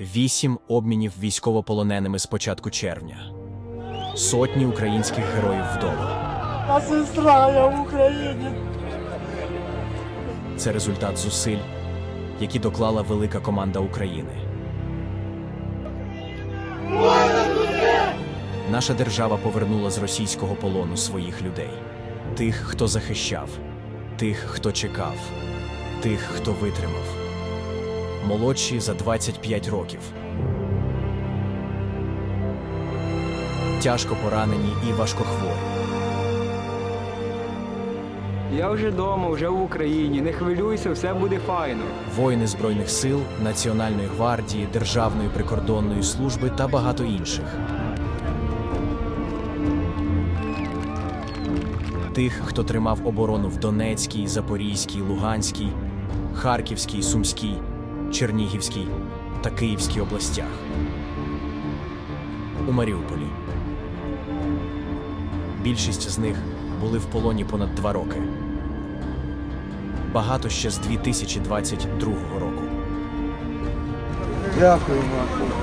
Вісім обмінів військовополоненими з початку червня. Сотні українських героїв вдома. А сестра я в Україні. Це результат зусиль, які доклала велика команда України. Наша держава повернула з російського полону своїх людей, тих, хто захищав, тих, хто чекав, тих, хто витримав. Молодші за 25 років. Тяжко поранені і важкохворі. Я вже вдома, вже в Україні. Не хвилюйся, все буде файно. воїни Збройних сил, Національної гвардії, Державної прикордонної служби та багато інших. Тих, хто тримав оборону в Донецькій, Запорізькій, Луганській, Харківській, Сумській, Чернігівській та Київській областях. У Маріуполі. Більшість з них були в полоні понад два роки. Багато ще з 2022 року. Дякую, Марко.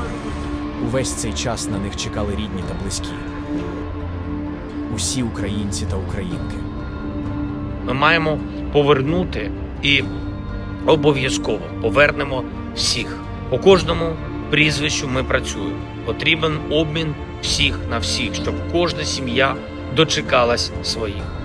Увесь цей час на них чекали рідні та близькі. Усі українці та українки. Ми маємо повернути і обов'язково повернемо всіх. По кожному прізвищу ми працюємо. Потрібен обмін всіх на всіх, щоб кожна сім'я дочекалась своїх.